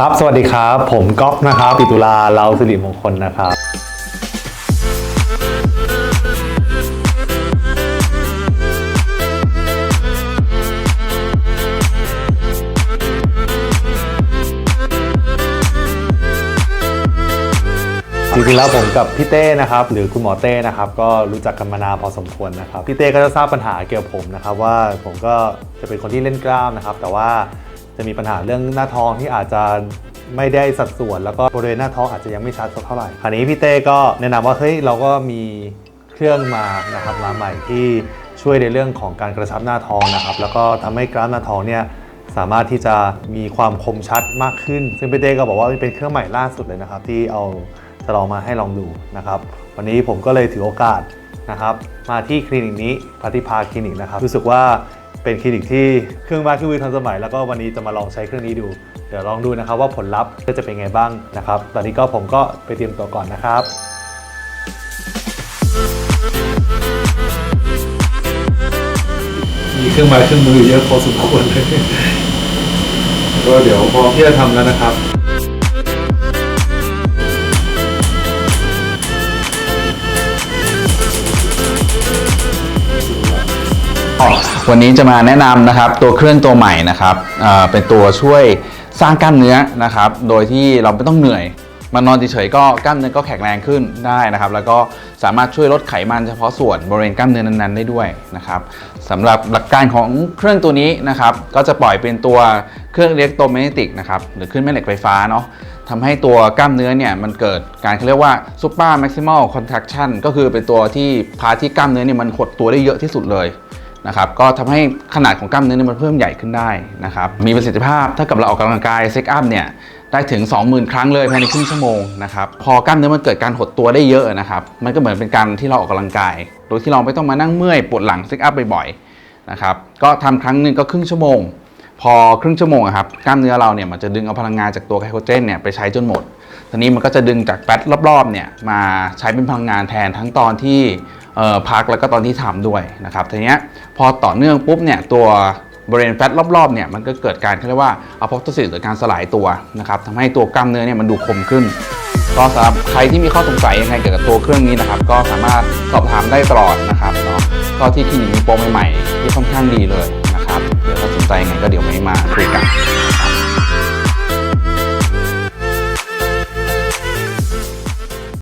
ครับ สวัสดีครับ ผมก๊อฟนะครับปิตุลาเลาสิริมงคลนะครับจริงๆแล้วผมกับพี่เต้นะครับหรือคุณหมอเต้นะครับก็รู้จักกันมานานพอสมควรนะครับพี่เต้ก็จะทราบปัญหาเกี่ยวกับผมนะครับว่าผมก็จะเป็นคนที่เล่นกล้ามนะครับแต่ว่า จะมีปัญหาเรื่องหน้าท้องที่อาจจะไม่ได้สัดส่วน แล้วก็บริเวณหน้าท้องอาจจะยังไม่ชัดสักเท่าไหร่คราวนี้พี่เต้ก็แนะนำว่าเฮ้ยเราก็มีเครื่องมานะครับมาใหม่ที่ช่วยในเรื่องของการกระชับหน้าท้องนะครับแล้วก็ทำให้กล้ามหน้าท้องเนี่ยสามารถที่จะมีความคมชัดมากขึ้น ซึ่งพี่เต้ก็บอกว่าเป็นเครื่องใหม่ล่าสุดเลยนะครับ ที่เอาจะลองมาให้ลองดูนะครับ วันนี้ผมก็เลยถือโอกาสนะครับ มาที่คลินิกนี้พัทิพาคลินิกนะครับ รู้สึกว่า เป็นคลินิกที่เครื่องไม้เครื่องมือทันสมัย แล้วก็วันนี้จะมาลองใช้เครื่องนี้ดู เดี๋ยวลองดูนะครับว่าผลลัพธ์จะเป็นไงบ้างนะครับ ตอนนี้ก็ผมก็ไปเตรียมตัวก่อนนะครับมีเครื่องไม้เครื่องมือเยอะพอสมควรเลยก็เดี๋ยวพร้อมที่จะทำแล้วนะครับ วันนี้จะมาแนะนำนะครับตัวเครื่องตัวใหม่นะครับเเป็นตัวช่วยสร้างกล้ามเนื้อนะครับ โดยที่เราไม่ต้องเหนื่อยมานอนเฉยๆก็กล้ามเนื้อก็แข็งแรงขึ้นได้นะครับ แล้วก็สามารถช่วยลดไขมันเฉพาะส่วนบริเวณกล้ามเนื้อนั้นๆได้ด้วยนะครับสำหรับหลักการของเครื่องตัวนี้นะครับ ก็จะปล่อยเป็นตัวเครื่องอิเล็กโทรแมกเนติกนะครับหรือคลื่นแม่เหล็กไฟฟ้าเนาะทำให้ตัวกล้ามเนื้อเนี่ยมันเกิดการเขาเรียกว่า super maximal contraction ก็คือเป็นตัวที่พาที่กล้ามเนื้อเนี่ยมันหดตัวได้เยอะที่สุดเลย นะครับก็ทำให้ขนาดของกล้ามเนื้อเนี่ยมันเพิ่มใหญ่ขึ้นได้นะครับมีประสิทธิภาพถ้ากับเราออกกำลังกายเซ็กอัพเนี่ยได้ถึง 20,000 ครั้งเลยภายในครึ่งชั่วโมงนะครับพอกล้ามเนื้อมันเกิดการหดตัวได้เยอะนะครับมันก็เหมือนเป็นการที่เราออกกำลังกาย โดยที่เราไม่ต้องมานั่งเมื่อยปวดหลังเซ็กอัพบ่อยๆนะครับก็ทำครั้งหนึ่งก็ครึ่งชั่วโมง พอครึ่งชั่วโมงครับกล้ามเนื้อเราเนี่ยมันจะดึงเอาพลังงานจากตัวไกลโคเจนเนี่ยไปใช้จนหมดทีนี้มันก็จะดึงจากแฟตรอบๆเนี่ยมาใช้เป็นพลังงานแทนทั้งตอนที่ พักแล้วก็ตอนที่ทำด้วยนะครับทีเนี้ยพอต่อเนื่องปุ๊บเนี่ยตัวบริเวณแฟตรอบๆเนี่ยมันก็เกิดการเขาเรียกว่าอะโพโตซิสหรือการสลายตัวนะครับทำให้ตัวกล้ามเนื้อเนี่ยมันดูคมขึ้นก็สำหรับใครที่มีข้อสงสัยยังไงเกี่ยวกับตัวเครื่องนี้นะครับ ก็สามารถสอบถามได้ตลอดนะครับเนาะก็ที่คลินิกมีโปรใหม่ๆที่ค่อนข้างดีเลยนะครับเดี๋ยวถ้าสนใจยังไงก็เดี๋ยวไม่มาคุยกัน